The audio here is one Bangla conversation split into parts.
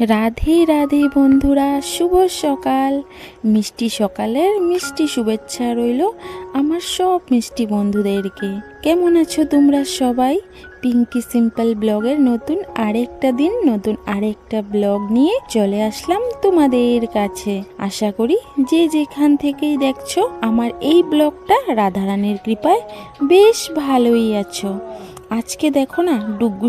রাধে রাধে বন্ধুরা, শুভ সকাল। মিষ্টি সকালের মিষ্টি শুভেচ্ছা রইল আমার সব মিষ্টি বন্ধুদেরকে। কেমন আছো তোমরা সবাই? পিঙ্কি সিম্পল ব্লগের নতুন আরেকটা দিন, নতুন আরেকটা ব্লগ নিয়ে চলে আসলাম তোমাদের কাছে। আশা করি যে যেখান থেকেই দেখছ, আমার এই ব্লগটা রাধারানীর কৃপায় বেশ ভালোই আছো। আজকে দেখো না ডুগ্গু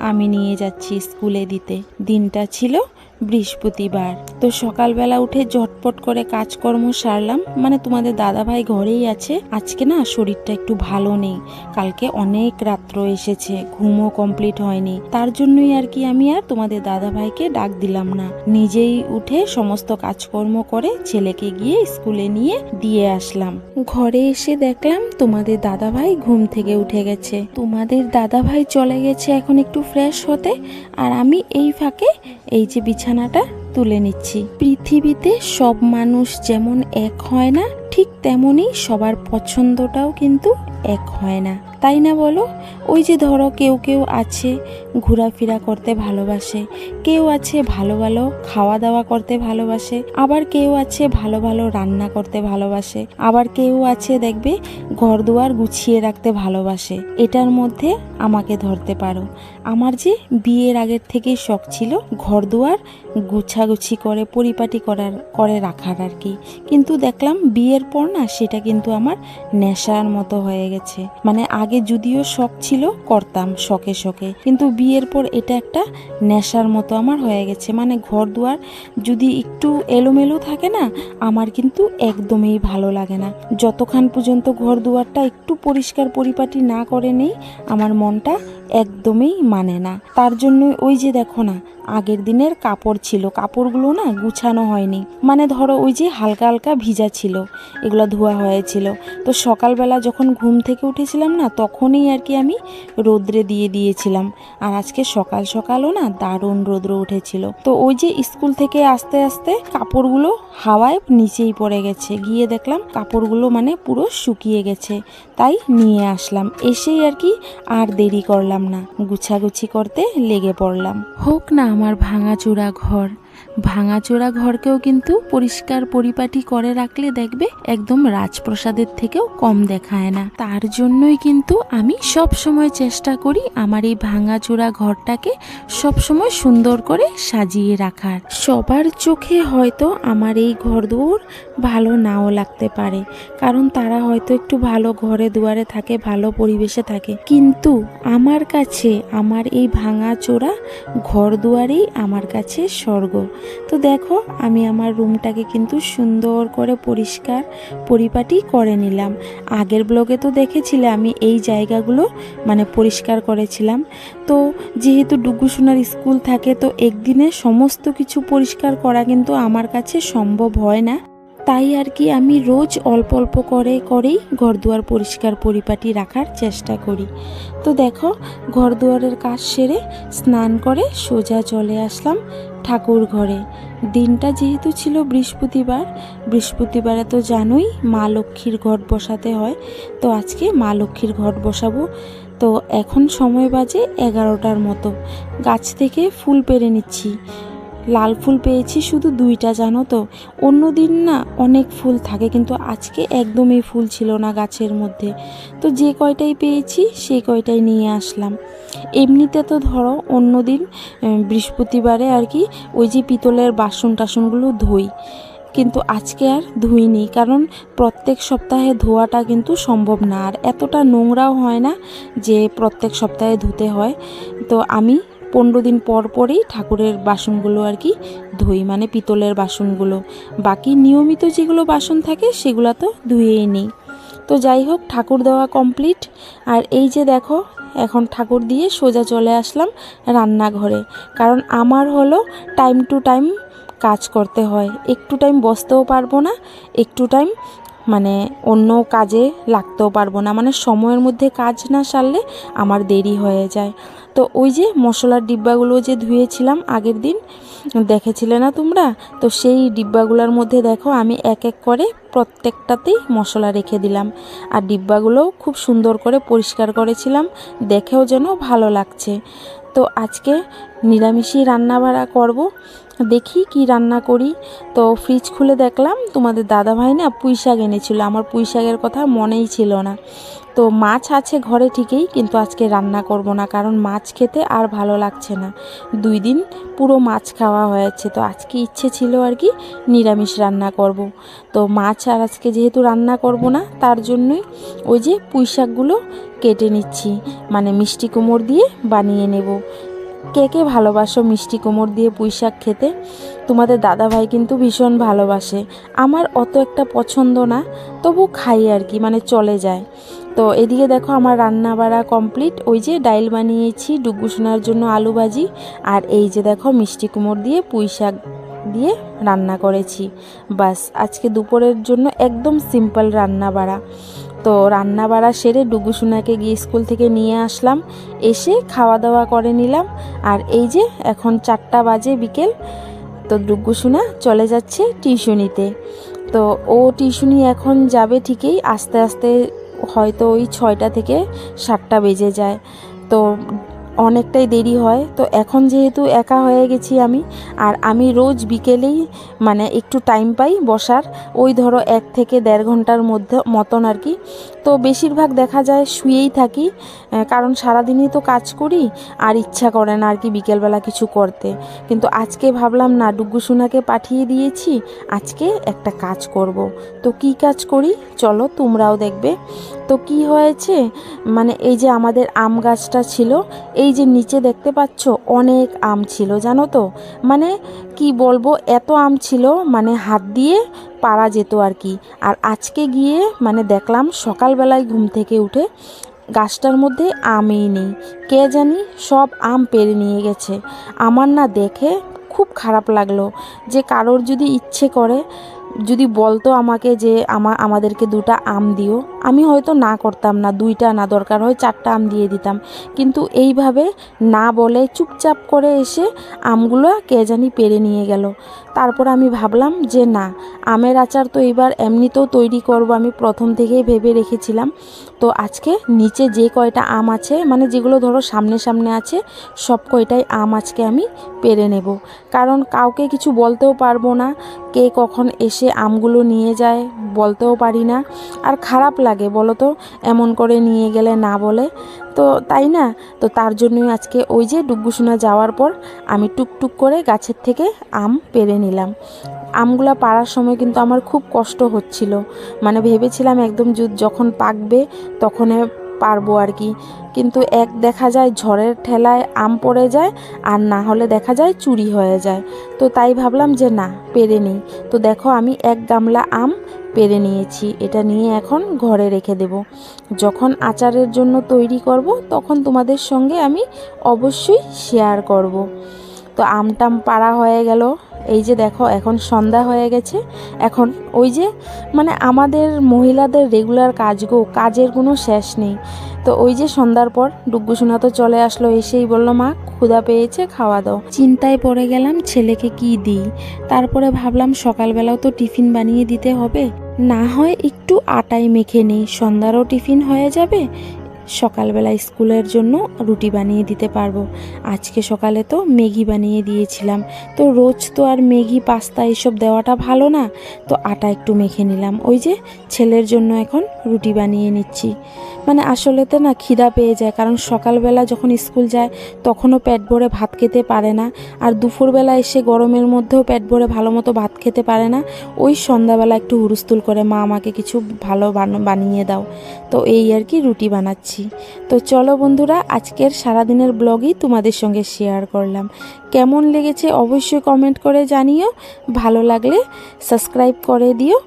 আমি নিয়ে যাচ্ছি স্কুলে দিতে। দিনটা ছিল বৃহস্পতিবার। তো সকালবেলা উঠে ঝটপট করে কাজকর্ম সারলাম। মানে তোমাদের দাদা ভাই ঘরেই আছে। আজকে না শরীরটা একটু ভালো নেই। কালকে অনেক রাত্র এসেছে। ঘুমও কমপ্লিট হয়নি। তার জন্যই আর কি আমি আর তোমাদের দাদা ভাইকে ডাক দিলাম না। নিজেই উঠে সমস্ত কাজকর্ম করে ছেলেকে গিয়ে স্কুলে নিয়ে দিয়ে আসলাম। ঘরে এসে দেখলাম তোমাদের দাদা ভাই ঘুম থেকে উঠে গেছে। তোমাদের দাদা ভাই চলে গেছে এখন একটু ফ্রেশ হতে। আর আমি এই ফাঁকে এই যে বিছানাটা তুলে নিচ্ছি। পৃথিবীতে সব মানুষ যেমন এক হয় না, ঠিক তেমনই সবার পছন্দটাও কিন্তু এক হয় না। তাই না বলো? ওই যে ধরো কেউ কেউ আছে ঘোরাফেরা করতে ভালোবাসে, কেউ আছে ভালো ভালো খাওয়া দাওয়া করতে ভালোবাসে, আবার কেউ আছে ভালো ভালো রান্না করতে ভালোবাসে, আবার কেউ আছে দেখবে ঘর দুয়ার গুছিয়ে রাখতে ভালোবাসে। এটার মধ্যে আমাকে ধরতে পারো। আমার যে বিয়ের আগের থেকেই শখ ছিল ঘর দুয়ার গুছাগুছি করে, পরিপাটি করার, করে রাখার আর কি। কিন্তু দেখলাম বিয়ের পর না সেটা কিন্তু আমার নেশার মতো হয়ে গেছে। মানে আগে যদিও শখ ছিল, করতাম শখে শখে। কিন্তু বিয়ের পর এটা একটা নেশার মতো আমার হয়ে গেছে। মানে ঘর দুয়ার যদি একটু এলোমেলো থাকে না, আমার কিন্তু একদমই ভালো লাগে না। যতক্ষণ পর্যন্ত ঘর দুয়ারটা একটু পরিষ্কার পরিপাটি না করে নেই, আমার মনটা একদমই মানে না। তার জন্য ওই যে দেখো না, আগের দিনের কাপড় ছিল, কাপড়গুলো না গুছানো হয়নি। মানে ধরো ওই যে হালকা হালকা ভিজা ছিল, এগুলো ধোয়া হয়েছিল। তো সকালবেলা যখন ঘুম থেকে উঠেছিলাম না, তখনই আর কি আমি রোদ্রে দিয়ে দিয়েছিলাম। আর আজকে সকাল সকালও না দারুণ রোদ্র উঠেছিল। তো ওই যে স্কুল থেকে আস্তে আস্তে কাপড়গুলো হাওয়ায় নিচেই পড়ে গেছে। গিয়ে দেখলাম কাপড়গুলো মানে পুরো শুকিয়ে গেছে। তাই নিয়ে আসলাম। এসেই আর কি আর দেরি করলাম না। গুছাগুছি করতে লেগে পড়লাম। হোক না আমার ভাঙাচুরা ঘর। ভাঙাচোরা ঘরকেও কিন্তু পরিষ্কার পরিপাটি করে রাখলে দেখবে একদম রাজপ্রসাদের থেকেও কম দেখায় না। তার জন্যই কিন্তু আমি সব সময় চেষ্টা করি আমার এই ভাঙাচোরা ঘরটাকে সব সময় সুন্দর করে সাজিয়ে রাখার। সবার চোখে হয়তো আমার এই ঘর দুয়ার ভালো নাও লাগতে পারে, কারণ তারা হয়তো একটু ভালো ঘরে দুয়ারে থাকে, ভালো পরিবেশে থাকে। কিন্তু আমার কাছে, আমার এই ভাঙাচোরা ঘর দুয়ারেই আমার কাছে স্বর্গ। তো দেখো, আমি আমার রুমটাকে কিন্তু সুন্দর করে পরিষ্কার পরিপাটি করে নিলাম। আগের ব্লগে তো দেখেছিলে আমি এই জায়গাগুলো মানে পরিষ্কার করেছিলাম। তো যেহেতু ডুগুসোনার স্কুল থাকে, তো একদিনে সমস্ত কিছু পরিষ্কার করা কিন্তু আমার কাছে সম্ভব হয় না। তাই আর কি আমি রোজ অল্প অল্প করে, করেই ঘরদুয়ার পরিষ্কার পরিপাটি রাখার চেষ্টা করি। তো দেখো, ঘরদুয়ারের কাজ সেরে স্নান করে সোজা চলে আসলাম ঠাকুর ঘরে। দিনটা যেহেতু ছিল বৃহস্পতিবার, বৃহস্পতিবারে তো জানোই মা লক্ষ্মীর ঘট বসাতে হয়, তো আজকে মা লক্ষ্মীর ঘট বসাবো। তো এখন সময় বাজে এগারোটার মতো। গাছ থেকে ফুল পেরে নিচ্ছি। লাল ফুল পেয়েছি শুধু দুইটা, জানো তো? অন্য দিন না অনেক ফুল থাকে, কিন্তু আজকে একদমই ফুল ছিল না গাছের মধ্যে। তো যে কয়টাই পেয়েছি, সেই কয়টাই নিয়ে আসলাম। এমনিতে তো ধরো অন্য দিন বৃহস্পতিবারে আর কি ওই যে পিতলের বাসন টাসনগুলো ধুই। কিন্তু আজকে আর ধুইনি, কারণ প্রত্যেক সপ্তাহে ধোয়াটা কিন্তু সম্ভব না। আর এতটা নোংরাও হয় না যে প্রত্যেক সপ্তাহে ধুতে হয়। তো আমি পনেরো দিন পর পরেই ঠাকুরের বাসনগুলো আর কি ধুই মানে পিতলের বাসনগুলো। বাকি নিয়মিত যেগুলো বাসন থাকে সেগুলো তো ধুয়েই নিই। তো যাই হোক, ঠাকুর দেওয়া কমপ্লিট আর এই যে দেখো, এখন ঠাকুর দিয়ে সোজা চলে আসলাম রান্নাঘরে। কারণ আমার হলো টাইম টু টাইম কাজ করতে হয়। একটু টাইম বসতেও পারব না, একটু টাইম মানে অন্য কাজে লাগতেও পারব না। মানে সময়ের মধ্যে কাজ না সারলে আমার দেরি হয়ে যায়। তো ওই যে মশলার ডিব্বাগুলো যে ধুয়েছিলাম আগের দিন, দেখেছিলে না তোমরা? তো সেই ডিব্বাগুলোর মধ্যে দেখো আমি এক এক করে প্রত্যেকটাতেই মশলা রেখে দিলাম। আর ডিব্বাগুলোও খুব সুন্দর করে পরিষ্কার করেছিলাম। দেখেও যেন ভালো লাগছে। তো আজকে নিরামিষই রান্না বাড়া করব। দেখি কি রান্না করি। তো ফ্রিজ খুলে দেখলাম, তোমাদের দাদা ভাই না পুঁই শাক এনেছিল। আমার পুঁই শাকের কথা মনেই ছিল না। তো মাছ আছে ঘরে ঠিকই, কিন্তু আজকে রান্না করব না, কারণ মাছ খেতে আর ভালো লাগছে না। দুই দিন পুরো মাছ খাওয়া হয়েছে, তো আজকে ইচ্ছে ছিল আর কি নিরামিষ রান্না করব। তো মাছ আর আজকে যেহেতু রান্না করব না, তার জন্যই ওই যে পুঁই শাকগুলো কেটে নিচ্ছি। মানে মিষ্টি কুমড় দিয়ে বানিয়ে নেব। কে কে ভালোবাসো মিষ্টি কুমড় দিয়ে পুঁই শাক খেতে? তোমাদের দাদা ভাই কিন্তু ভীষণ ভালোবাসে। আমার অত একটা পছন্দ না, তবু খাই আর কি মানে চলে যায়। তো এদিকে দেখো আমার রান্না বাড়া কমপ্লিট। ওই যে ডাইল বানিয়েছি, ডুগু সোনার জন্য আলু ভাজি, আর এই যে দেখো মিষ্টি কুমড় দিয়ে পুঁই শাক দিয়ে রান্না করেছি। বাস, আজকে দুপুরের জন্য একদম সিম্পল রান্না বাড়া তো রান্না বাড়া সেরে ডুগুসুনাকে গিয়ে স্কুল থেকে নিয়ে আসলাম। এসে খাওয়া দাওয়া করে নিলাম। আর এই যে এখন চারটা বাজে বিকেল, তো ডুগুসুনা চলে যাচ্ছে টিউশনিতে। তো ও টিউশনি এখন যাবে ঠিকই, আস্তে আস্তে হয়তো ওই ছয়টা থেকে সাতটা বেজে যায়। তো অনেকটাই দেরি হয়। তো এখন যেহেতু একা হয়ে গেছি আমি, আর আমি রোজ বিকেলেই মানে একটু টাইম পাই বসার, ওই ধরো এক থেকে দেড় ঘণ্টার মধ্যে মতন আর কি। তো বেশিরভাগ দেখা যায় শুয়েই থাকি কারণ সারাদিনই তো কাজ করি আর ইচ্ছা করে না আর কি বিকেলবেলা কিছু করতে। কিন্তু আজকে ভাবলাম না ডুগ্গু সোনাকে পাঠিয়ে দিয়েছি, আজকে একটা কাজ করব। তো কি কাজ করি? চলো তোমরাও দেখবে। তো কি হয়েছে? মানে এই যে আমাদের আম গাছটা ছিল, এই যে নিচে দেখতে পাচ্ছ অনেক আম ছিল, জানো তো? মানে কি বলব, এত আম ছিল মানে হাত দিয়ে পারা যেত আর কি। আর আজকে গিয়ে মানে দেখলাম সকালবেলায় ঘুম থেকে উঠে গাছটার মধ্যে আমই নেই। কে জানি সব আম পেরে নিয়ে গেছে। আমার না দেখে খুব খারাপ লাগল যে কারোর যদি ইচ্ছে করে যদি বলতো আমাকে যে আমা আমাদেরকে দুটা আম দিও, আমি হয়তো না করতাম না, দুইটা না দরকার হয়, চারটা আম দিয়ে দিতাম। কিন্তু এইভাবে না বলে চুপচাপ করে এসে আমগুলো কে জানি পেরে নিয়ে গেল। তারপর আমি ভাবলাম যে না, আমের আচার তো এবার এমনিতেও তৈরি করব আমি প্রথম থেকেই ভেবে রেখেছিলাম। তো আজকে নিচে যে কয়টা আম আছে মানে যেগুলো ধরো সামনে সামনে আছে, সব কয়টাই আম আজকে আমি পেরে নেব। কারণ কাউকে কিছু বলতেও পারব না কে কখন এসে আমগুলো নিয়ে যায় বলতেও পারি না। আর খারাপ লাগে বলো তো এমন করে নিয়ে গেলে না বলে। তো তাই না? তো তার জন্যই আজকে ওই যে ডুগ্গুসোনা যাওয়ার পর আমি টুকটুক করে গাছের থেকে আম পেরে নিলাম। আমগুলা পাড়ার সময় কিন্তু আমার খুব কষ্ট হচ্ছিল। মানে ভেবেছিলাম একদম যখন পাকবে তখন পারব আর কি। কিন্তু এক দেখা যায় ঝড়ের ঠেলায় আম পড়ে যায়, আর না হলে দেখা যায় চুরি হয়ে যায়। তো তাই ভাবলাম যে না, পেরে নিই। তো দেখো আমি এক গামলা আম পেরে নিয়েছি, এটা নিয়ে এখন ঘরে রেখে দেব। যখন আচারের জন্য তৈরি করব, তখন তোমাদের সঙ্গে আমি অবশ্যই শেয়ার করব। তো আমটাম পাড়া হয়ে গেল। এই যে দেখো, এখন সন্ধ্যা হয়ে গেছে। এখন ওই যে মানে আমাদের মহিলাদের রেগুলার কাজ গো কাজের কোনো শেষ নেই। তো ওই যে সন্ধ্যার পর ডুগ্গুসোনা তো চলে আসলো, এসেই বলল, মা, ক্ষুধা পেয়েছে, খাওয়া দাও। চিন্তায় পড়ে গেলাম, ছেলেকে কি দিই? তারপরে ভাবলাম, সকালবেলাও তো টিফিন বানিয়ে দিতে হবে। না হয় একটু আটাই মেখে নিই, সন্ধ্যারও টিফিন হয়ে যাবে সকালবেলা স্কুলের জন্য রুটি বানিয়ে দিতে পারব। আজকে সকালে তো ম্যাগি বানিয়ে দিয়েছিলাম। তো রোজ তো আর ম্যাগি, পাস্তা এসব দেওয়াটা ভালো না। তো আটা একটু মেখে নিলাম। ওই যে ছেলের জন্য এখন রুটি বানিয়ে নিচ্ছি। মানে আসলেতে না খিদা পেয়ে যায়। কারণ সকালবেলা যখন স্কুল যায়, তখনও পেট ভরে ভাত খেতে পারে না। আর দুপুরবেলা এসে গরমের মধ্যেও পেট ভরে ভালো মতো ভাত খেতে পারে না। ওই সন্ধ্যাবেলা একটু হুরুস্তুল করে, মা, আমাকে কিছু ভালো বান- বানিয়ে দাও। তো এই আর কি রুটি বানাচ্ছি। তো চলো বন্ধুরা আজকের সারাদিনের ব্লগই তোমাদের সঙ্গে শেয়ার করলাম। কেমন লেগেছে অবশ্যই কমেন্ট করে জানিও। ভালো লাগলে সাবস্ক্রাইব করে দিও।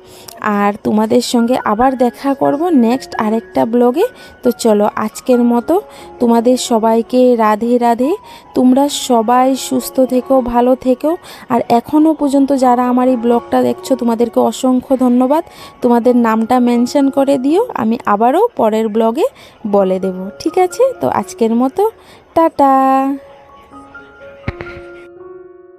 আর তোমাদের সঙ্গে আবার দেখা করব নেক্সট আরেকটা ব্লগে তো চলো আজকের মতো তোমাদের সবাইকে রাধে রাধে। তোমরা সবাই সুস্থ থেকো, ভালো থেকো। আর এখনও পর্যন্ত যারা আমার এই ব্লগটা দেখছ, তোমাদেরকে অসংখ্য ধন্যবাদ। তোমাদের নামটা মেনশন করে দিও। আমি আবারও পরের ব্লগে বলে দেব। ঠিক আছে? তো আজকের মতো, টাটা।